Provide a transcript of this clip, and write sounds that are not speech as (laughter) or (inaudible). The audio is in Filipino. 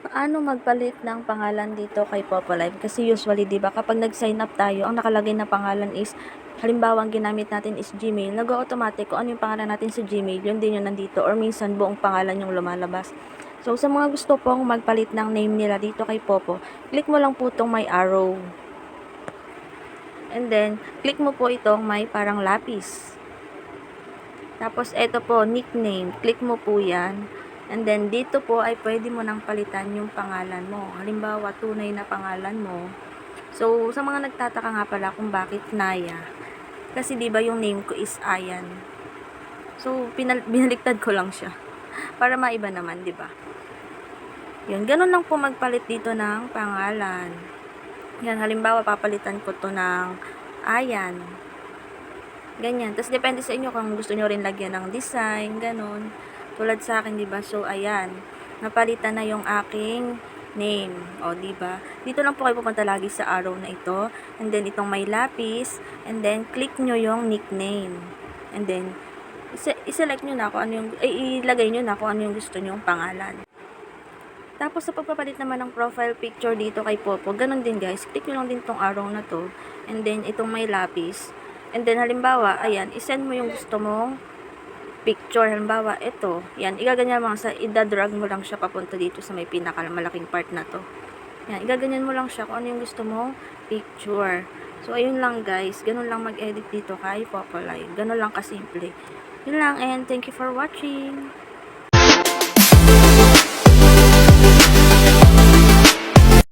Paano magpalit ng pangalan dito kay Popolive? Kasi usually, 'di ba, kapag nag-sign up tayo, ang nakalagay na pangalan is halimbawa, ang ginamit natin is Gmail, nag-o-automatic kung ano yung pangalan natin sa Gmail, yun din yung nandito or minsan buong pangalan yung lumalabas. So, sa mga gusto pong magpalit ng name nila dito kay Popo, click mo lang po itong may arrow. And then, click mo po itong may parang lapis. Tapos, ito po, nickname. Click mo po yan. And then, dito po ay pwede mo nang palitan yung pangalan mo. Halimbawa, tunay na pangalan mo. So, sa mga nagtataka nga pala kung bakit Naya. Kasi, di ba yung name ko is Ayan. So, pinal- (laughs) binaliktad ko lang siya. Para maiba naman, di ba? Yun, ganun lang po magpalit dito ng pangalan. Yan, halimbawa, papalitan ko to ng Ayan. Ganyan. Tapos, depende sa inyo kung gusto nyo rin lagyan ng design, ganun. Tulad sa akin, 'di ba? So ayan, napalitan na yung aking name. O, 'di ba? Dito lang po kayo pupunta lagi sa arrow na ito. And then itong may lapis, and then click nyo yung nickname. And then ise- i-select nyo na kung ano yung ay, ilagay nyo na kung ano yung gusto nyo pangalan. Tapos sa pagpapalit naman ng profile picture dito kay Popo, ganun din guys. Click nyo lang din tong arrow na to. And then itong may lapis. And then halimbawa, ayan, isend mo yung gusto mong picture. Halimbawa, ito. Yan, igaganyan mo lang sa, idadrag mo lang siya papunta dito sa may pinakamalaking part na to. Yan, igaganyan mo lang siya kung ano yung gusto mong picture. So, ayun lang guys. Ganun lang mag-edit dito kay Popolive. Ganun lang kasimple. Yun lang and thank you for watching.